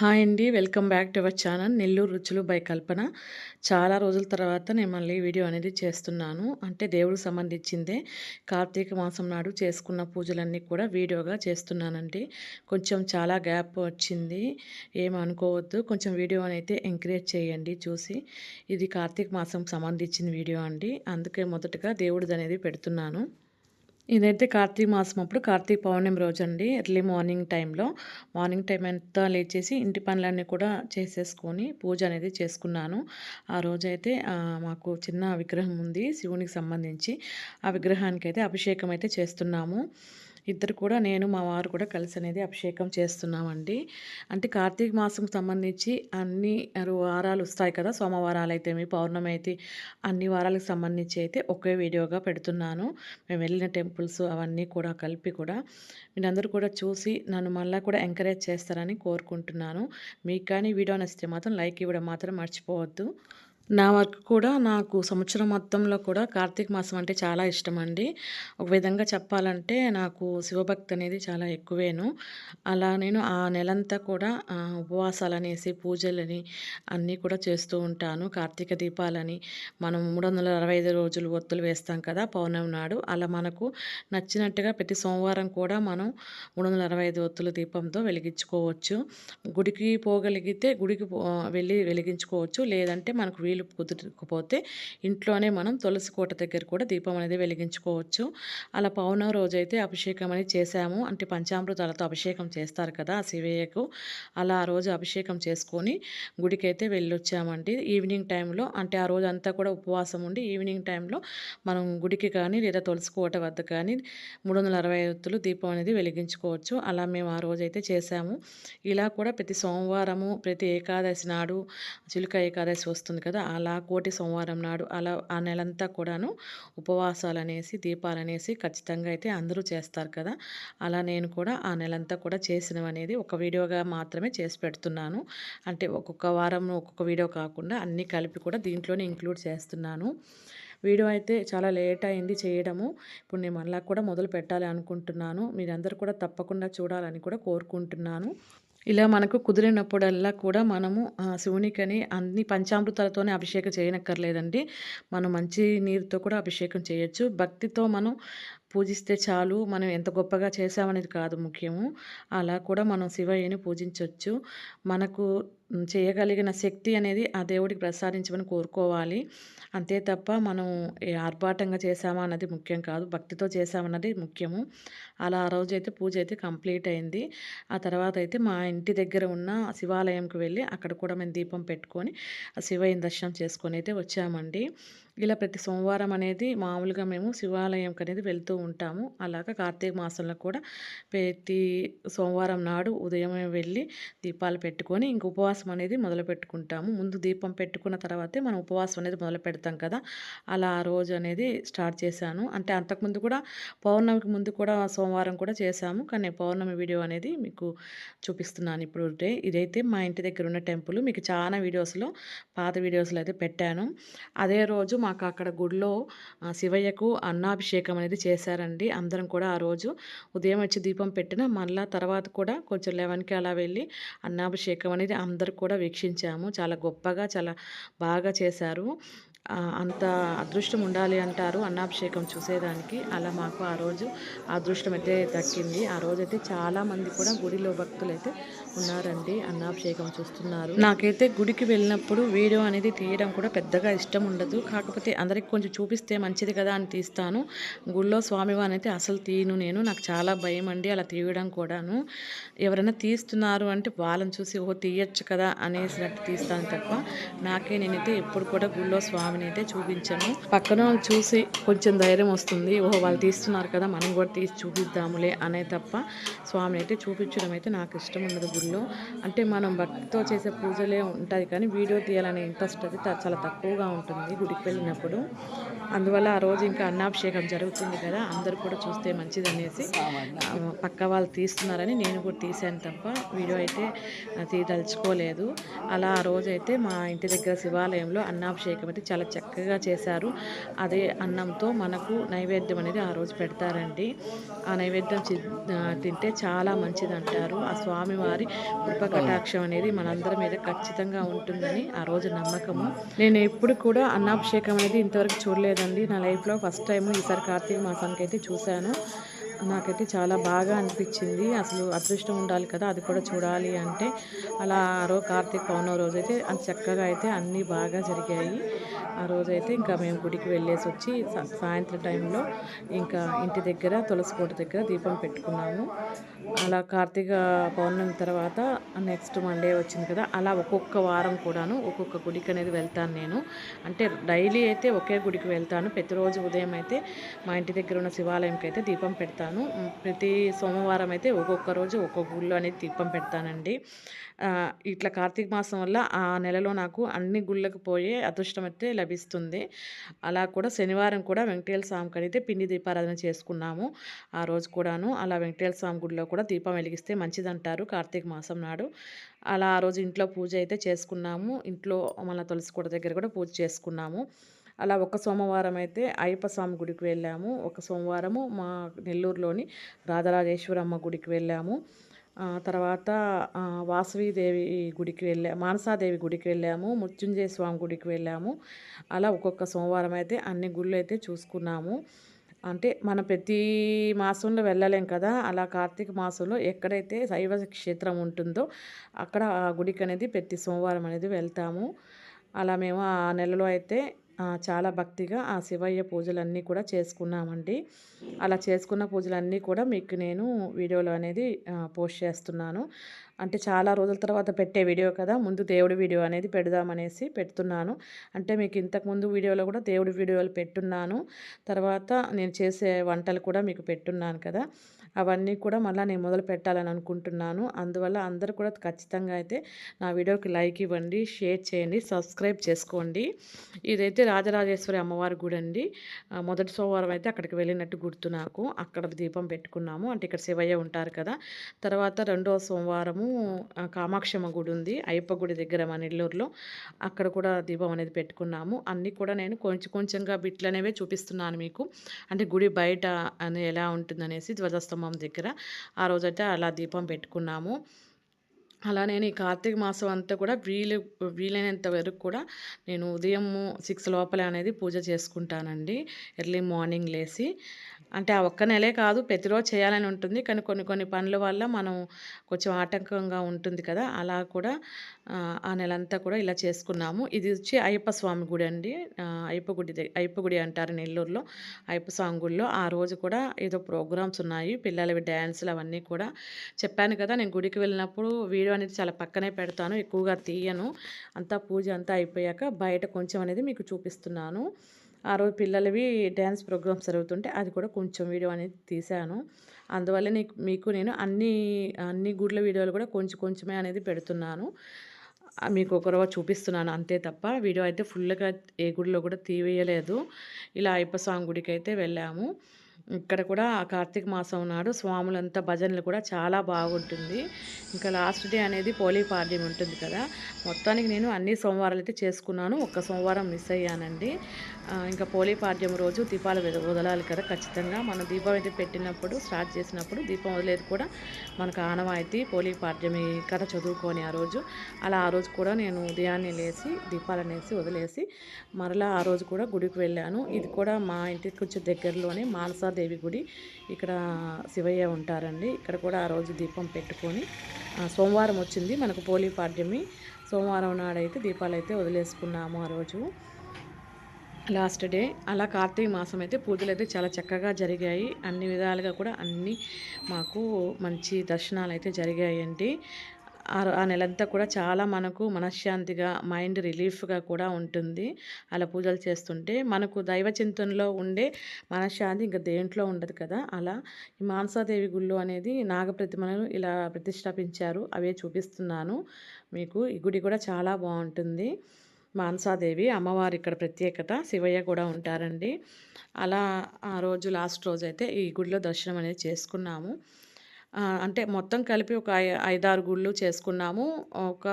Hi అండి. Welcome back to our channel Nellore రుచులు by కల్పన. చాలా రోజుల తర్వాత నేను మళ్ళీ వీడియో అనేది చేస్తున్నాను. అంటే దేవుడికి సంబంధించిందే. కార్తీక మాసం నాడు చేసుకున్న పూజలన్నీ కూడా వీడియోగా చేస్తున్నానండి. కొంచెం చాలా గ్యాప్ వచ్చింది. ఏమనుకోవద్దు కొంచెం వీడియో అయితే ఎంకరేజ్ చేయండి చూసి. ఇది కార్తీక మాసం సంబంధించిన వీడియో అండి. అందుకే మొదటగా దేవుడిది అనేది పెడుతున్నాను. ఇదైతే కార్తీక మాసం అప్పుడు కార్తీక పౌర్ణమి రోజు అండి ఎర్లీ మార్నింగ్ టైంలో. మార్నింగ్ టైం అంతా లేచేసి ఇంటి పనులన్నీ కూడా చేసేసుకొని పూజ అనేది చేసుకున్నాను. ఆ రోజైతే మాకు చిన్న విగ్రహం ఉంది శివునికి సంబంధించి. ఆ విగ్రహానికి అయితే అభిషేకం అయితే చేస్తున్నాము. ఇద్దరు కూడా నేను మా వారు కూడా కలిసి అనేది అభిషేకం చేస్తున్నామండి. అంటే కార్తీక మాసం సంబంధించి అన్ని వారాలు వస్తాయి కదా సోమవారాలు అయితే మీ పౌర్ణమి అయితే అన్ని వారాలకు సంబంధించి అయితే ఒకే వీడియోగా పెడుతున్నాను. మేము వెళ్ళిన టెంపుల్స్ అవన్నీ కూడా కలిపి కూడా మీరందరూ కూడా చూసి నన్ను మళ్ళీ కూడా ఎంకరేజ్ చేస్తారని కోరుకుంటున్నాను. మీకు కానీ వీడియో నచ్చితే మాత్రం లైక్ ఇవ్వడం మాత్రం మర్చిపోవద్దు. నా వర్క్ కూడా నాకు సంవత్సరం మొత్తంలో కూడా కార్తీక మాసం అంటే చాలా ఇష్టం అండి ఒక విధంగా చెప్పాలంటే నాకు శివభక్తి అనేది చాలా ఎక్కువేను. అలా నేను ఆ నెలంతా కూడా ఉపవాసాలు అనేసి పూజలని అన్నీ కూడా చేస్తూ ఉంటాను. కార్తీక దీపాలని మనం మూడు వందల అరవై ఐదు రోజులు ఒత్తులు వేస్తాం కదా పౌర్ణమి నాడు. అలా మనకు నచ్చినట్టుగా ప్రతి సోమవారం కూడా మనం మూడు వందల అరవై ఐదు ఒత్తుల దీపంతో వెలిగించుకోవచ్చు. గుడికి పోగలిగితే గుడికి వెళ్ళి వెలిగించుకోవచ్చు. లేదంటే మనకు వీలు వీలు కుదరకపోతే ఇంట్లోనే మనం తులసి కోట దగ్గర కూడా దీపం అనేది వెలిగించుకోవచ్చు. అలా పౌర్ణమి రోజైతే అభిషేకం అనేది చేశాము. అంటే పంచామృతాలతో అభిషేకం చేస్తారు కదా ఆ శివయ్యకు. అలా ఆ రోజు అభిషేకం చేసుకొని గుడికి అయితే వెళ్ళొచ్చామండి. ఈవినింగ్ టైంలో అంటే ఆ రోజు అంతా కూడా ఉపవాసం ఉండి ఈవినింగ్ టైంలో మనం గుడికి కానీ లేదా తులసి కోట వద్ద కానీ మూడు వందల అరవై ఒత్తులు దీపం అనేది వెలిగించుకోవచ్చు. అలా మేము ఆ రోజు అయితే చేశాము. ఇలా కూడా ప్రతి సోమవారము ప్రతి ఏకాదశి నాడు చిలుక ఏకాదశి వస్తుంది కదా అలా కోటి సోమవారం నాడు అలా ఆ నెలంతా కూడాను ఉపవాసాలు అనేసి దీపాలు అనేసి ఖచ్చితంగా అయితే అందరూ చేస్తారు కదా. అలా నేను కూడా ఆ నెలంతా కూడా చేసినవి అనేది ఒక వీడియోగా మాత్రమే చేసి పెడుతున్నాను. అంటే ఒక్కొక్క వారం ఒక్కొక్క వీడియో కాకుండా అన్నీ కలిపి కూడా దీంట్లోనే ఇంక్లూడ్ చేస్తున్నాను. వీడియో అయితే చాలా లేట్ అయింది చేయడము. ఇప్పుడు నేను మళ్ళా కూడా మొదలు పెట్టాలి అనుకుంటున్నాను. మీరందరూ కూడా తప్పకుండా చూడాలని కూడా కోరుకుంటున్నాను. ఇలా మనకు కుదిరినప్పుడల్లా కూడా మనము శివునికని అన్ని పంచామృతాలతోనే అభిషేకం చేయనక్కర్లేదండి. మనం మంచి నీరుతో కూడా అభిషేకం చేయొచ్చు. భక్తితో మనం పూజిస్తే చాలు మనం ఎంత గొప్పగా చేసామనేది కాదు ముఖ్యము. అలా కూడా మనం శివయ్యని పూజించవచ్చు మనకు చేయగలిగిన శక్తి అనేది ఆ దేవుడికి ప్రసాదించమని కోరుకోవాలి. అంతే తప్ప మనం ఆర్భాటంగా చేసామా అన్నది ముఖ్యం కాదు. భక్తితో చేసామన్నది ముఖ్యము. అలా ఆ రోజు అయితే పూజ అయితే కంప్లీట్ అయింది. ఆ తర్వాత అయితే మా ఇంటి దగ్గర ఉన్న శివాలయంకి వెళ్ళి అక్కడ కూడా మేము దీపం పెట్టుకొని శివయ్యని దర్శనం చేసుకొని అయితే వచ్చామండి. ఇలా ప్రతి సోమవారం అనేది మామూలుగా మేము శివాలయంకి అనేది వెళ్తూ ఉంటాము. అలాగా కార్తీక మాసంలో కూడా ప్రతి సోమవారం నాడు ఉదయం వెళ్ళి దీపాలు పెట్టుకొని ఇంక ఉపవాసం అనేది మొదలు పెట్టుకుంటాము. ముందు దీపం పెట్టుకున్న తర్వాతే మనం ఉపవాసం అనేది మొదలు పెడతాం కదా. అలా ఆ రోజు అనేది స్టార్ట్ చేశాను. అంటే అంతకుముందు కూడా పౌర్ణమికి ముందు కూడా సోమవారం కూడా చేశాము. కానీ పౌర్ణమి వీడియో అనేది మీకు చూపిస్తున్నాను ఇప్పుడు ఇదైతే మా ఇంటి దగ్గర ఉన్న టెంపుల్. మీకు చాలా వీడియోస్లో పాత వీడియోస్లో అయితే పెట్టాను. అదే రోజు మా మాకు అక్కడ గుడిలో శివయ్యకు అన్నాభిషేకం అనేది చేశారండి. అందరం కూడా ఆ రోజు ఉదయం వచ్చి దీపం పెట్టిన మళ్ళా తర్వాత కూడా కొంచెం లెవెన్కి అలా వెళ్ళి అన్నాభిషేకం అనేది అందరు కూడా వీక్షించాము. చాలా గొప్పగా చాలా బాగా చేశారు. అంత అదృష్టం ఉండాలి అంటారు అన్నాభిషేకం చూసేదానికి. అలా మాకు ఆ రోజు అదృష్టం అయితే దక్కింది. ఆ రోజైతే చాలామంది కూడా గుడిలో భక్తులు అయితే ఉన్నారండి అన్నాభిషేకం చూస్తున్నారు. నాకైతే గుడికి వెళ్ళినప్పుడు వీడియో అనేది తీయడం కూడా పెద్దగా ఇష్టం ఉండదు. కాకపోతే అందరికి కొంచెం చూపిస్తే మంచిది కదా అని తీస్తాను. గుళ్ళో స్వామివారిని అయితే అసలు తీయను నేను. నాకు చాలా భయం అండి అలా తీయడం కూడాను. ఎవరైనా తీస్తున్నారు అంటే వాళ్ళని చూసి ఓ తీయచ్చు కదా అనేసినట్టు తీస్తాను తప్ప నాకే నేనైతే ఎప్పుడు కూడా గుళ్ళో స్వామిని అయితే చూపించాను. పక్కన చూసి కొంచెం ధైర్యం వస్తుంది. ఓహో వాళ్ళు తీస్తున్నారు కదా మనం కూడా తీసి చూపిద్దాములే అనే తప్ప స్వామిని అయితే చూపించడం అయితే నాకు ఇష్టం ఉండదు గుళ్ళో. అంటే మనం భక్తితో చేసే పూజలే ఉంటాయి కానీ వీడియో తీయాలనే ఇంట్రెస్ట్ అది చాలా తక్కువగా ఉంటుంది. గుడికి వెళ్ళి చిన్నప్పుడు అందువల్ల ఆ రోజు ఇంకా అన్నాభిషేకం జరుగుతుంది కదా అందరు కూడా చూస్తే మంచిదనేసి పక్క వాళ్ళు తీస్తున్నారని నేను కూడా తీసాను తప్ప వీడియో అయితే తీయదలుచుకోలేదు అలా ఆ రోజైతే మా ఇంటి దగ్గర శివాలయంలో అన్నాభిషేకం అయితే చాలా చక్కగా చేశారు. అదే అన్నంతో మనకు నైవేద్యం అనేది ఆ రోజు పెడతారండి. ఆ నైవేద్యం చి- తింటే చాలా మంచిది అంటారు ఆ స్వామివారి కృప కటాక్షం అనేది మనందరి మీద ఖచ్చితంగా ఉంటుందని ఆ రోజు నమ్మకము. నేను ఎప్పుడు కూడా అన్నాభిషేకం అనేది ఇంతవరకు చూడలేదు. చూడలేదండి నా లైఫ్లో ఫస్ట్ టైం ఈసారి కార్తీక మాసానికి అయితే చూశాను. నాకైతే చాలా బాగా అనిపించింది. అసలు అదృష్టం ఉండాలి కదా అది కూడా చూడాలి అంటే. అలా ఆ రోజు కార్తీక పౌర్ణమి రోజు అయితే అంత చక్కగా అయితే అన్నీ బాగా జరిగాయి. ఆ రోజైతే ఇంకా మేము గుడికి వెళ్ళేసి వచ్చి సాయంత్రం టైంలో ఇంకా ఇంటి దగ్గర తులసి కోట దగ్గర దీపం పెట్టుకున్నాము. అలా కార్తీక పౌర్ణమి తర్వాత నెక్స్ట్ మండే వచ్చింది కదా అలా ఒక్కొక్క వారం కూడాను ఒక్కొక్క గుడికి అనేది వెళ్తాను నేను. అంటే డైలీ అయితే ఒకే గుడికి వెళ్తాను. ప్రతిరోజు ఉదయం అయితే మా ఇంటి దగ్గర ఉన్న శివాలయంకి అయితే దీపం పెడతాను. పెడతాను. ప్రతి సోమవారం అయితే ఒక్కొక్క రోజు ఒక్కొక్క గుళ్ళు అనేది దీపం పెడతానండి. ఇట్లా కార్తీక మాసం వల్ల ఆ నెలలో నాకు అన్ని గుళ్ళకు పోయే అదృష్టం అయితే లభిస్తుంది. అలా కూడా శనివారం కూడా వెంకటేశ్వర స్వామికి అయితే పిండి దీపారాధన చేసుకున్నాము ఆ రోజు కూడాను. అలా వెంకటేశ్వర స్వామి గుడిలో కూడా దీపం వెలిగిస్తే మంచిదంటారు కార్తీక మాసం నాడు. అలా ఆ రోజు ఇంట్లో పూజ అయితే చేసుకున్నాము. ఇంట్లో మన తులసి కూడ దగ్గర కూడా పూజ చేసుకున్నాము. అలా ఒక సోమవారం అయితే అయ్యప్ప స్వామి గుడికి వెళ్ళాము. ఒక సోమవారము మా నెల్లూరులోని రాజరాజేశ్వరమ్మ గుడికి వెళ్ళాము. తర్వాత వాసవీదేవి గుడికి వెళ్ళా మానసాదేవి గుడికి వెళ్ళాము. మృత్యుంజయ స్వామి గుడికి వెళ్ళాము. అలా ఒక్కొక్క సోమవారం అయితే అన్ని గుళ్ళు అయితే చూసుకున్నాము. అంటే మనం ప్రతి మాసంలో వెళ్ళలేం కదా. అలా కార్తీక మాసంలో ఎక్కడైతే శైవ క్షేత్రం ఉంటుందో అక్కడ ఆ గుడికి అనేది ప్రతి సోమవారం అనేది వెళ్తాము. అలా మేము ఆ నెలలో అయితే చాలా భక్తిగా ఆ శివయ్య పూజలన్నీ కూడా చేసుకున్నామండి. అలా చేసుకున్న పూజలన్నీ కూడా మీకు నేను వీడియోలో అనేది పోస్ట్ చేస్తున్నాను. అంటే చాలా రోజుల తర్వాత పెట్టే వీడియో కదా ముందు దేవుడి వీడియో అనేది పెడదామనేసి పెడుతున్నాను. అంటే మీకు ఇంతకుముందు వీడియోలో కూడా దేవుడి వీడియోలు పెట్టున్నాను. తర్వాత నేను చేసే వంటలు కూడా మీకు పెట్టున్నాను కదా. అవన్నీ కూడా మళ్ళీ నేను మొదలు పెట్టాలని అనుకుంటున్నాను. అందువల్ల అందరూ కూడా ఖచ్చితంగా అయితే నా వీడియోకి లైక్ ఇవ్వండి షేర్ చేయండి సబ్స్క్రైబ్ చేసుకోండి. ఇదైతే రాజరాజేశ్వరి అమ్మవారి గుడి అండి. మొదటి సోమవారం అయితే అక్కడికి వెళ్ళినట్టు గుర్తు నాకు. అక్కడ దీపం పెట్టుకున్నాము. అంటే ఇక్కడ శివయ్య ఉంటారు కదా. తర్వాత రెండో సోమవారము కామాక్షమ్మ గుడి ఉంది. అయ్యప్ప గుడి దగ్గర మన నెల్లూరులో. అక్కడ కూడా దీపం అనేది పెట్టుకున్నాము. అన్నీ కూడా నేను కొంచెం కొంచెంగా బిట్లనేవే చూపిస్తున్నాను మీకు. అంటే గుడి బయట అని ఎలా ఉంటుందనేసి ధ్వజస్తంభం దగ్గర. ఆ రోజైతే అలా దీపం పెట్టుకున్నాము. అలా నేను ఈ కార్తీక మాసం అంతా కూడా వీలు వీలైనంత వరకు కూడా నేను ఉదయం సిక్స్ లోపల అనేది పూజ చేసుకుంటానండి. ఎర్లీ మార్నింగ్ లేసి. అంటే ఆ ఒక్క నెలే కాదు ప్రతిరోజు చేయాలని ఉంటుంది. కానీ కొన్ని కొన్ని పనుల వల్ల మనం కొంచెం ఆటంకంగా ఉంటుంది కదా అలా కూడా ఆ, నెలంతా కూడా ఇలా చేసుకున్నాము. ఇది వచ్చి అయ్యప్ప స్వామి గుడి అండి. అయ్యప్ప గుడి దగ్గర అయ్యప్ప గుడి అంటారు నెల్లూరులో. అయ్యప్ప స్వామి గుడిలో ఆ రోజు కూడా ఏదో ప్రోగ్రామ్స్ ఉన్నాయి. పిల్లలవి డ్యాన్సులు అవన్నీ కూడా చెప్పాను కదా నేను గుడికి వెళ్ళినప్పుడు వీడియో వీడియో అనేది చాలా పక్కనే పెడతాను ఎక్కువగా తీయను. అంతా పూజ అంతా అయిపోయాక బయట కొంచెం అనేది మీకు చూపిస్తున్నాను. ఆ రోజు పిల్లలవి డ్యాన్స్ ప్రోగ్రామ్స్ జరుగుతుంటే అది కూడా కొంచెం వీడియో అనేది తీశాను. అందువల్ల నీకు మీకు నేను అన్ని అన్ని గుడ్ల వీడియోలు కూడా కొంచెం కొంచెమే అనేది పెడుతున్నాను. మీకు ఒక చూపిస్తున్నాను అంతే తప్ప వీడియో అయితే ఫుల్గా ఏ గుడిలో కూడా తీవేయలేదు ఇలా అయ్యప్ప స్వామి గుడికి అయితే వెళ్ళాము. ఇక్కడ కూడా కార్తీక మాసం నాడు స్వాములంతా భజనలు కూడా చాలా బాగుంటుంది. ఇంకా లాస్ట్ డే అనేది పోలీ పాడ్యం ఉంటుంది కదా. మొత్తానికి నేను అన్ని సోమవారాలు అయితే చేసుకున్నాను. ఒక్క సోమవారం మిస్ అయ్యానండి. ఇంకా పోలీ పాడ్యం రోజు దీపాలు వదలాలి కదా ఖచ్చితంగా. మనం దీపం అయితే పెట్టినప్పుడు స్టార్ట్ చేసినప్పుడు దీపం వదిలేదు కూడా మనకు ఆనవాయితీ పోలీ పాడ్యమి కథ చదువుకొని ఆ రోజు. అలా ఆ రోజు కూడా నేను ఉదయాన్నే లేచి దీపాలు అనేసి వదిలేసి మరలా ఆ రోజు కూడా గుడికి వెళ్ళాను. ఇది కూడా మా ఇంటికి కొంచెం దగ్గరలోనే మానసాదేవి గుడి ఇక్కడ శివయ్య ఉంటారండి. ఇక్కడ కూడా ఆ రోజు దీపం పెట్టుకొని సోమవారం వచ్చింది మనకు పోలీ పాడ్యమి. సోమవారం నాడైతే దీపాలు అయితే వదిలేసుకున్నాము ఆ రోజు. Last day. అలా కార్తీక మాసం అయితే పూజలు అయితే చాలా చక్కగా జరిగాయి. అన్ని విధాలుగా కూడా అన్ని మాకు మంచి దర్శనాలు అయితే జరిగాయండి. ఆ నెలంతా కూడా చాలా మనకు మనశ్శాంతిగా మైండ్ రిలీఫ్గా కూడా ఉంటుంది. అలా పూజలు చేస్తుంటే మనకు దైవ చింతనలో ఉండే మనశ్శాంతి ఇంకా దేంట్లో ఉండదు కదా అలా. ఈ మానసాదేవి గుళ్ళు అనేది నాగప్రతిమలను ఇలా ప్రతిష్టాపించారు అవే చూపిస్తున్నాను మీకు. ఈ గుడి కూడా చాలా బాగుంటుంది. మానసాదేవి అమ్మవారి ఇక్కడ ప్రత్యేకత. శివయ్య కూడా ఉంటారండి. అలా ఆ రోజు లాస్ట్ రోజు అయితే ఈ గుడిలో దర్శనం అనేది చేసుకున్నాము. అంటే మొత్తం కలిపి ఒక ఐ 5, 6 గుళ్ళు చేసుకున్నాము. ఒక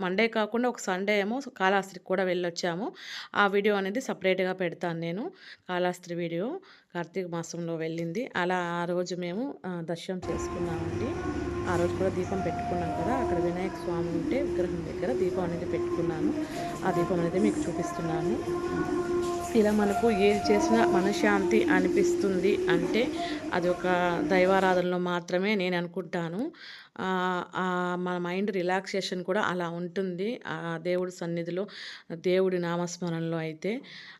మండే కాకుండా ఒక సండే ఏమో కాళహస్తికి కూడా వెళ్ళొచ్చాము. ఆ వీడియో అనేది సపరేట్గా పెడతాను నేను. కాళాస్త్రి వీడియో కార్తీక మాసంలో వెళ్ళింది. అలా ఆ రోజు మేము దర్శనం చేసుకున్నామండి. ఆ రోజు కూడా దీపం పెట్టుకున్నాం కదా! అక్కడ వినాయక స్వామి ఉంటే విగ్రహం దగ్గర దీపం అనేది పెట్టుకున్నాను. ఆ దీపం అనేది మీకు చూపిస్తున్నాను. ఇలా మనకు ఏది చేసినా మనశ్శాంతి అనిపిస్తుంది అంటే అది ఒక దైవారాధనలో మాత్రమే నేను అనుకుంటాను. మన మైండ్ రిలాక్సేషన్ కూడా అలా ఉంటుంది. ఆ దేవుడి సన్నిధిలో, దేవుడి నామస్మరణలో అయితే.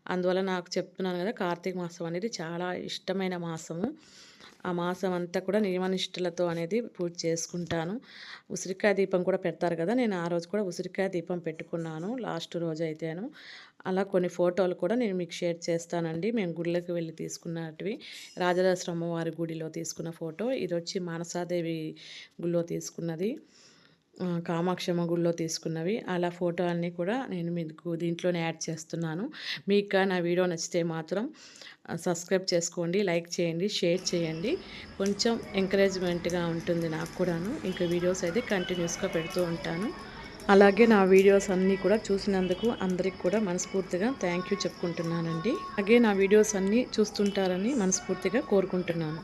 అందువల్ల నాకు చెప్తున్నాను కదా! కార్తీక మాసం అనేది చాలా ఇష్టమైన మాసము. ఆ మాసం అంతా కూడా నియమనిష్టలతో అనేది పూజ చేసుకుంటాను. ఉసిరికాయ దీపం కూడా పెడతారు కదా! నేను ఆ రోజు కూడా ఉసిరికాయ దీపం పెట్టుకున్నాను లాస్ట్ రోజు అయితేను అలా కొన్ని ఫోటోలు కూడా నేను మీకు షేర్ చేస్తానండి. మేము గుడిలోకి వెళ్ళి తీసుకున్నటివి. రాజరాజేశ్వరి వారి గుడిలో తీసుకున్న ఫోటో. ఇది వచ్చి మానసాదేవి గుడిలో తీసుకున్నది. కామాక్షమ్మ గుడిలో తీసుకున్నవి. అలా ఫోటో అన్నీ కూడా నేను మీకు దీంట్లోనే యాడ్ చేస్తున్నాను. మీకు నా వీడియో నచ్చితే మాత్రం సబ్స్క్రైబ్ చేసుకోండి, లైక్ చేయండి, షేర్ చేయండి. కొంచెం ఎంకరేజ్‌మెంట్‌గా ఉంటుంది నాకు కూడాను. ఇంకా వీడియోస్ అయితే కంటిన్యూస్‌గా పెడుతూ ఉంటాను. అలాగే నా వీడియోస్ అన్నీ కూడా చూసినందుకు అందరికి కూడా మనస్ఫూర్తిగా థ్యాంక్ యూ చెప్పుకుంటున్నానండి. అలాగే నా వీడియోస్ అన్నీ చూస్తుంటారని మనస్ఫూర్తిగా కోరుకుంటున్నాను.